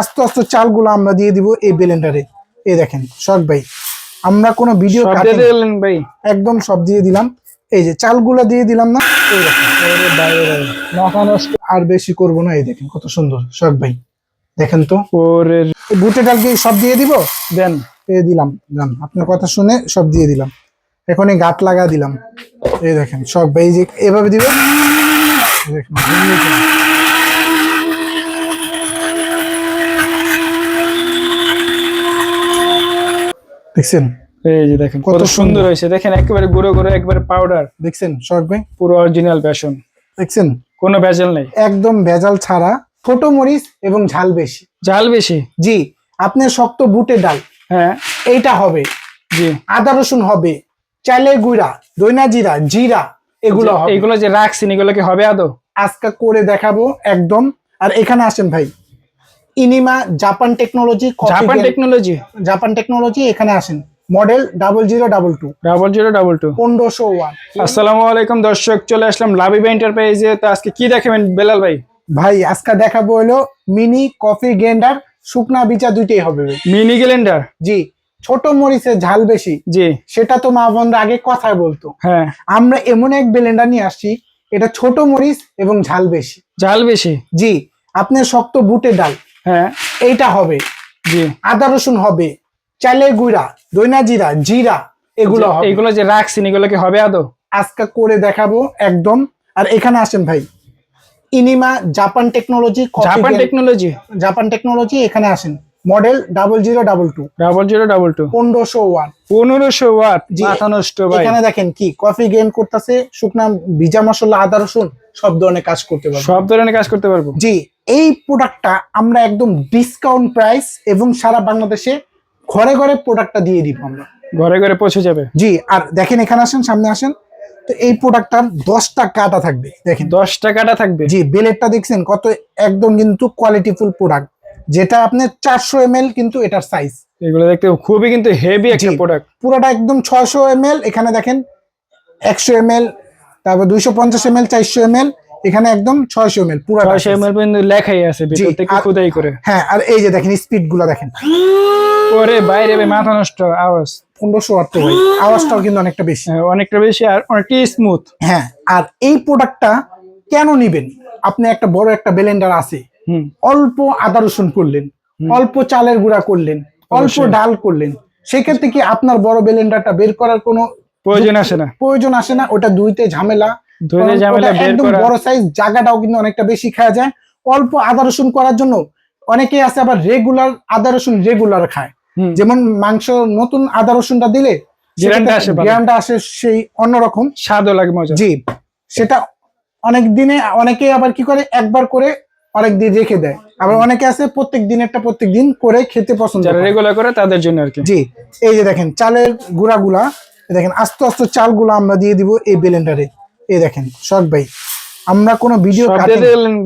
আস্তে আস্তে চালগুলো আমরা দিয়ে দিব এই ব্লেন্ডারে এই দেখেন শখ ভাই আমরা কোনো ভিডিও ভাই? একদম সব দিয়ে দিলাম। এই যে চালগুলো দিয়ে দিলাম না এই দেখেন। আর বেশি করব না এই দেখেন কত সুন্দর শখ ভাই। দেখেন তো। ওরে বুটে ডাল কি সব দিয়ে দিব? দেন। এই দিলাম যান আপনার কথা শুনে সব দিয়ে দিলাম। এখন এই গাঁট লাগা দিলাম। এই দেখেন সব ভাই এই যে এভাবে দিবে। এই দেখেন দেখছেন? এই যে দেখেন কত সুন্দর। হয়েছে। দেখেন একেবারে গুঁড়ো গুঁড়ো একবারে পাউডার দেখছেন শখ ভাই? পুরো অরিজিনাল বেসন দেখছেন? কোনো ভেজাল নেই। একদম ভেজাল ছাড়া ছোট মরিচ এবং ঝাল বেশি। ঝাল বেশি? জি আপনার শক্ত বুটে ডাল। হ্যাঁ। এইটা হবে। জি। আদা রসুন হবে। চালের গুঁড়া দইনা জিরা জিরা এগুলো হবে। এইগুলো যে রাখছেন এগুলো কি হবে আদৌ? আজকে করে দেখাবো একদম। আর এখানে আসেন ভাই ইনিমা Japan technology Japan technology Japan technology এখানে আসেন। Model double zero double two double zero double two পনেরোশো ওয়ান আসসালামু আলাইকুম দর্শক চলে আসলাম লাভিবা এন্টারপ্রাইজে তো আজকে কি দেখাবেন বেলাল ভাই? ভাই আজকে দেখাবো হলো মিনি কফি গ্রাইন্ডার শুকনা বিচা দুইটাই হবে। মিনি গ্যালেন্ডার জি ছোট মরিচের ঝাল বেশি। জি। সেটা তো মা বোনরা আগে কথায় বলতো। হ্যাঁ। আমরা এমন এক ব্লেন্ডার নিয়ে আসছি এটা ছোট মরিচ এবং ঝাল বেশি। ঝাল বেশি? জি আপনার শক্ত বুটে ডাল। হ্যাঁ এইটা হবে। জি। আদা রসুন হবে। চালের গুঁড়া দইনা জিরা জিরা এগুলো হবে। এইগুলো যে রাখছেন এগুলো কি হবে আদৌ? আজকে করে দেখাবো একদম। আর এখানে আসেন ভাই ইনিমা Japan technology Japan technology? Japan technology এখানে আসেন। Model double zero double two. Double zero double two. পনেরোশো ওয়ান পনেরোশো ওয়াট জি। মাথা নষ্ট ভাই। এখানে দেখেন কি কফি গেম করতেছে শুকনা ভিজা মশলা আদা রসুন সব ধরনের কাজ করতে পারব। সব ধরনের কাজ করতে পারব? জি। এই প্রোডাক্টটা আমরা একদম ডিসকাউন্ট প্রাইস এবং সারা বাংলাদেশে ঘরে ঘরে প্রোডাক্টটা দিয়ে দিব আমরা। ঘরে ঘরে পৌঁছে যাবে? জি আর দেখেন এখানে আসেন সামনে আসেন। তো এই প্রোডাক্টটার দশটা কাটা থাকবে দেখেন। দশ কাটা থাকবে? জি বেলেটটা দেখছেন কত একদম কিন্তু কোয়ালিটিফুল প্রোডাক্ট যেটা আপনার চারশো এম কিন্তু এটার সাইজ এগুলো দেখতে খুবই কিন্তু হেভি একটা প্রোডাক্ট পুরোটা একদম ছয়শো এম এখানে দেখেন একশো এম তারপর দুইশো পঞ্চাশ এম এল চারশো এম এখানে একদম ছয়শো এম এল পুরো ছয়শো এম এল পর্যন্ত লেখাই আছে ভিতর থেকে খুদাই করে। হ্যাঁ আর এই যে দেখেন স্পিডগুলো দেখেন। ওরে বাইরে মাথা নষ্ট আওয়াজ। পনেরোশো ওয়াট ভাই আওয়াজটাও কিন্তু অনেকটা বেশি। হ্যাঁ, অনেকটা বেশি আর অনেকটা স্মুথ হ্যাঁ আর এই প্রোডাক্টটা কেন নিবেন? আপনি একটা বড় একটা ব্লেন্ডার আছে। অল্প আদা রসুন করলেন অল্প চালের গুঁড়া করলেন অল্প ডাল করলেন সেক্ষেত্রে কি আপনার বড় ব্লেন্ডারটা বের করার কোনো প্রয়োজন আসে না। প্রয়োজন আসে না ওটা দুইতে ঝামেলা কারণ ঝামেলা বের করা। বড় সাইজ জায়গাটাও কিন্তু অনেকটা বেশি খাওয়া যায়। অল্প আদা রসুন করার জন্য অনেকে আছে আবার রেগুলার আদা রসুন রেগুলার খায়। যেমন মাংস নতুন আদা রসুনটা দিলে ঘ্রাণটা আসে সেই অন্যরকম স্বাদও লাগে মজা। জি সেটা অনেক দিনে অনেকে আবার কি করে একবার করে অনেক দিন রেখে দেয়। আবার অনেকে আছে প্রত্যেক দিনেরটা প্রত্যেক দিন করে খেতে পছন্দ যারা করে। রেগুলার করে তাদের জন্য আর কি। জি এই যে দেখেন চালের গুঁড়াগুলা দেখেন আস্তে আস্তে চালগুলো আমরা দিয়ে দিব এই ব্লেন্ডারে এই দেখেন শখ ভাই। আমরা কোনো ভিডিও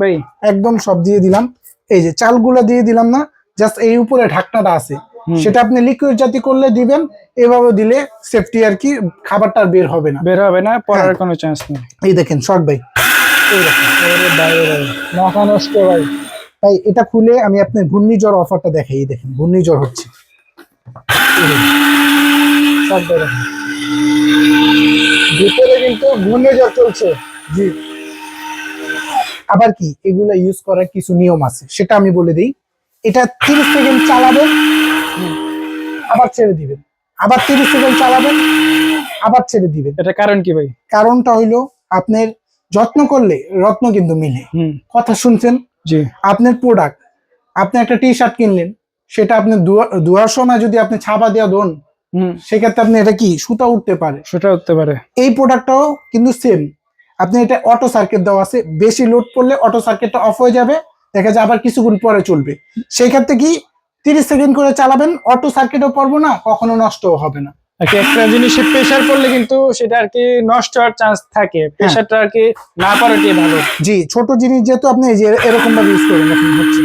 ভাই। একদম সব দিয়ে দিলাম। এই যে চালগুলো দিয়ে দিলাম না জাস্ট এই উপরে ঢাকনাটা আছে। সেটা আপনি লিকুইড জাতি করলে দিবেন এভাবে দিলে সেফটি আর কি খাবারটা বের হবে না। বের হবে না পড়ার হ্যাঁ। কোনো চান্স নেই। এই দেখেন শখ ভাই। ভাই মাথা নষ্ট ভাই। তাই এটা খুলে আমি আপনার ঘূর্ণিঝড় অফারটা দেখাই এই দেখেন ঘূর্ণিঝড় হচ্ছে। দেখেন। ভিতরে কিন্তু ঘূর্ণিঝড় চলছে। জি। আবার কি? এগুলা ইউজ করার কিছু নিয়ম আছে সেটা আমি বলে দিই। এটা তিরিশ সেকেন্ড চালাবেন আবার ছেড়ে দিবেন। আবার তিরিশ সেকেন্ড চালাবেন আবার ছেড়ে দিবেন। এটা কারণ কি ভাই? কারণটা হইল আপনার যত্ন করলে রত্ন কিন্তু মিলে। কথা শুনছেন? জি। আপনার প্রোডাক্ট আপনি একটা টি শার্ট কিনলেন সেটা আপনি ধোয়ার সময় যদি আপনি ছাপা দেওয়া দোন হুম সেক্ষেত্রে আপনি এটা কি? সুতা উঠতে পারে। সেটা হতে পারে। এই প্রোডাক্টটাও কিন্তু সেম আপনি এটা অটো সার্কিট দেওয়া আছে। বেশি লোড পড়লে অটো সার্কিটটা অফ হয়ে যাবে। দেখা যায় আবার কিছুক্ষণ পরে চলবে। সেই ক্ষেত্রে কি? তিরিশ সেকেন্ড করে চালাবেন। অটো সার্কিটও পড়ব না কখনো নষ্টও হবে না। একটা জিনিসে প্রেশার পড়লে কিন্তু সেটা আর কি নষ্ট হওয়ার চান্স থাকে। হ্যাঁ। প্রেশারটা আর কি না পড়াটাই ভালো? জি ছোট জিনিস যেহেতু আপনি এই যে এরকম ভাবে ইউজ করেন এখন হচ্ছে।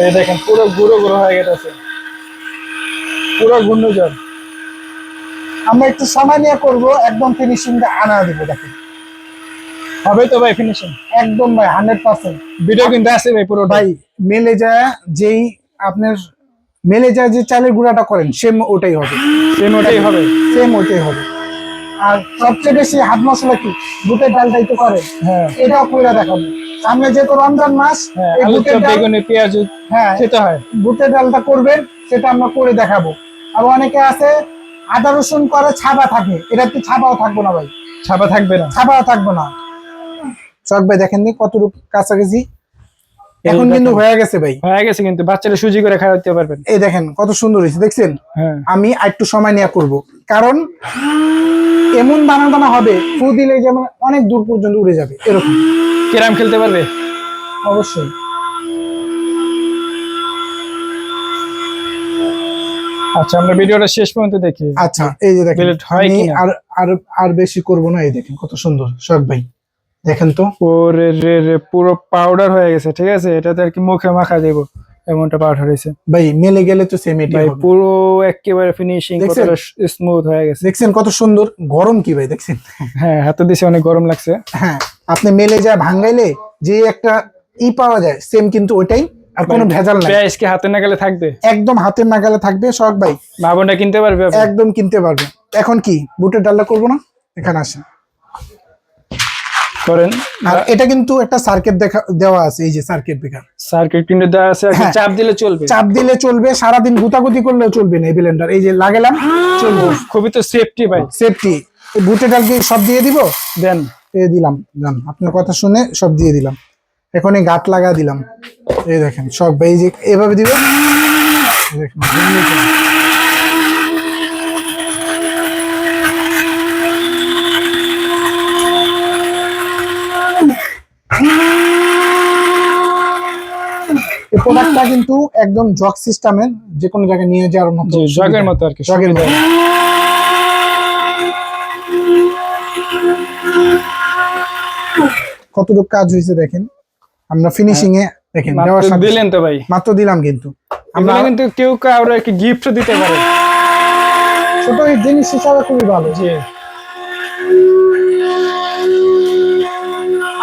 এই দেখেন পুরো গুঁড়ো গুঁড়ো হয়ে গেছে। পুরো ঘূর্ণিঝড়। আমরা একটু সময় নিয়ে করব একদম ফিনিশিংটা আনা দিব দেখেন। হবে তো ভাই ফিনিশিং একদম ভাই হান্ড্রেড পার্সেন্ট ভিডিও কিন্তু আছে ভাই পুরো ভাই মেলে যায় যেই আপনার মেলে যায় যে চালের গুঁড়াটা করেন সেম ওটাই হবে। সেম ওটাই হবে। সেম ওটাই হবে। আর সবচেয়ে বেশি হাত মশলা কি? বুটের ডালটাই তো করে? হ্যাঁ। এটাও করে দেখাবো। সামনে যেহেতু রমজান মাস হ্যাঁ এই বুটের ডাল বেগুনি পেঁয়াজ হ্যাঁ খেতে হয়। বুটের ডালটা করবেন সেটা আমরা করে দেখাবো। আর অনেকে আছে আদা রসুন করে ছাপা থাকে। এটা তো ছাপাও থাকব না ভাই। ছাপা থাকবে না? ছাপাও থাকব না। চক ভাই দেখেন নি কতটুকু কাছাকাছি? এখন কিন্তু হয়ে গেছে ভাই। হয়ে গেছে কিন্তু বাচ্চারা সুজি করে খাওয়াতে পারবেন। এই দেখেন কত সুন্দর হয়েছে দেখছেন? হ্যাঁ। আমি একটু সময় নিয়ে করব। কারণ এমন দানা দানা হবে ফু দিলে যেমন অনেক দূর পর্যন্ত উড়ে যাবে এরকম। কিরাম খেলতে পারবে? অবশ্যই। আচ্ছা আমরা ভিডিওটা শেষ পর্যন্ত দেখি। আচ্ছা এই যে দেখেন হয় আর আর আর বেশি করব না এই দেখেন কত সুন্দর শখ ভাই। দেখেন তো। ওরে রে রে পুরো পাউডার হয়ে গেছে ঠিক আছে? এটাতে আর কি মুখে মাখা দেবো এমনটা পাউডার হয়েছে। ভাই মেলে গেলে তো সেম এটাই ভাই পুরো একেবারে ফিনিশিং? কতটা স্মুথ হয়ে গেছে। দেখছেন কত সুন্দর? গরম কি ভাই দেখছেন? হ্যাঁ হাতে দিছে অনেক গরম লাগছে। হ্যাঁ আপনি মেলে যায় ভাঙ্গাইলে যে একটা ই পাওয়া যায় সেম কিন্তু ওইটাই। আর কোনো ভেজাল নাই। পেঁয়াজ কি হাতে না গেলে থাকবে? একদম হাতের নাগালে থাকবে শখ ভাই। কিনতে পারবে একদম কিনতে পারবে। এখন কি? বুটের ডালটা করব না? এখানে আসেন। করেন। আর এটা কিন্তু একটা সার্কিট দেখা দেওয়া আছে এই যে সার্কিট ব্রেকার সার্কিট কিন্তু দেওয়া আছে হ্যাঁ। চাপ দিলে চলবে। চাপ দিলে চলবে সারাদিন গুতাগুতি করলেও চলবে না এই ব্লেন্ডার এই যে লাগালাম চলবে। খুবই তো সেফটি ভাই। সেফটি বুটের ডাল কি সব দিয়ে দিব? দেন। এই দিলাম যান আপনার কথা শুনে সব দিয়ে দিলাম। এখন এই গাঁট লাগা দিলাম। এই দেখেন সব যে এভাবে দিবে এই দেখেন এই প্রোডাক্টটা কিন্তু একদম জগ সিস্টেমের যে কোনো জায়গায় নিয়ে যাওয়ার মতো জগের মতো আর কি জগের মতো। কতটুকু কাজ হয়েছে দেখেন? আমরা ফিনিশিং এ দেখেন দেওয়ার সাথে দিলেন তো ভাই। মাত্র দিলাম কিন্তু। আমরা কিন্তু কেউ কাউরে কি গিফট দিতে পারে। ছোট জিনিস হিসাবে খুবই ভালো জি।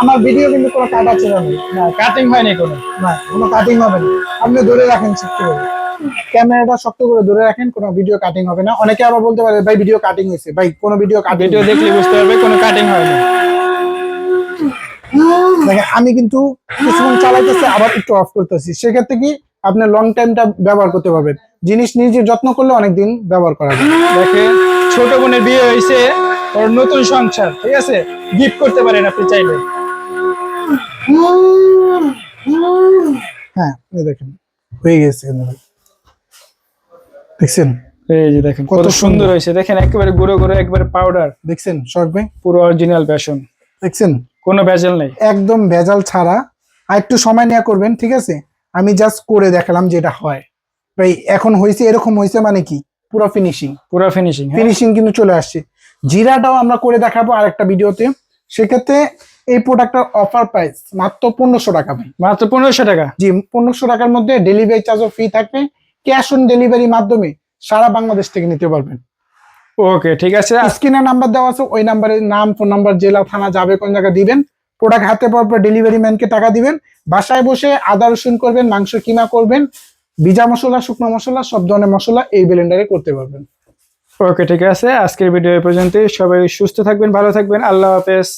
আমার ভিডিও কিন্তু কোনো কাটা ছিল না। কাটিং হয়নি কোনো। না কোনো কাটিং হবে না। আপনি ধরে রাখেন শক্ত করে। ক্যামেরাটা শক্ত করে ধরে রাখেন কোনো ভিডিও কাটিং হবে না। অনেকে আবার বলতে পারে ভাই ভিডিও কাটিং হয়েছে। ভাই কোনো ভিডিও কাটিং ভিডিও দেখলে বুঝতে পারবে কোনো কাটিং হয়নি। দেখেন আমি কিন্তু কিছুক্ষণ চালাইতেছি আবার একটু অফ করতেছি। সেক্ষেত্রে কি আপনি লং টাইমটা ব্যবহার করতে পারবেন। জিনিস নিজে যত্ন করলে অনেকদিন ব্যবহার করা যায়। দেখে ছোট বোনের বিয়ে হয়েছে ওর নতুন সংসার ঠিক আছে? গিফট করতে পারেন আপনি চাইলে। হ্যাঁ দেখেন হয়ে গেছে দেখছেন? এই যে দেখেন কত সুন্দর। হয়েছে। দেখেন একেবারে গুঁড়ো গুঁড়ো একবারে পাউডার দেখছেন শর্ট ভাই? পুরো অরিজিনাল বেসন দেখছেন? কোনো ভেজাল নেই। একদম ভেজাল ছাড়া। আর একটু সময় নেওয়া করবেন ঠিক আছে? আমি জাস্ট করে দেখালাম যেটা হয়। ভাই এখন হয়েছে এরকম হয়েছে মানে কি? পুরো ফিনিশিং পুরো ফিনিশিং ফিনিশিং কিন্তু চলে আসছে। জিরাটাও আমরা করে দেখাবো আরেকটা ভিডিওতে। সেক্ষেত্রে এই প্রোডাক্টটার অফার প্রাইস মাত্র পনেরোশো টাকা ভাই। মাত্র পনেরোশো টাকা? জি পনেরোশো টাকার মধ্যে ডেলিভারি চার্জও ফ্রি থাকবে। ক্যাশ অন ডেলিভারি মাধ্যমে সারা বাংলাদেশ থেকে নিতে পারবেন। ওকে ঠিক আছে। স্ক্রিনে নাম্বার দেওয়া আছে ওই নাম্বারে নাম ফোন নাম্বার জেলা থানা যাবে কোন জায়গায় দিবেন। প্রোডাক্ট হাতে পর পর ডেলিভারি ম্যানকে টাকা দিবেন। বাসায় বসে আদা রসুন করবেন মাংস কিমা করবেন। ভিজা মশলা শুকনো মশলা সব ধরনের মশলা এই ব্লেন্ডারে করতে পারবেন। ওকে ঠিক আছে। আজকের ভিডিও এই পর্যন্তই। সবাই সুস্থ থাকবেন ভালো থাকবেন। আল্লাহ হাফেজ।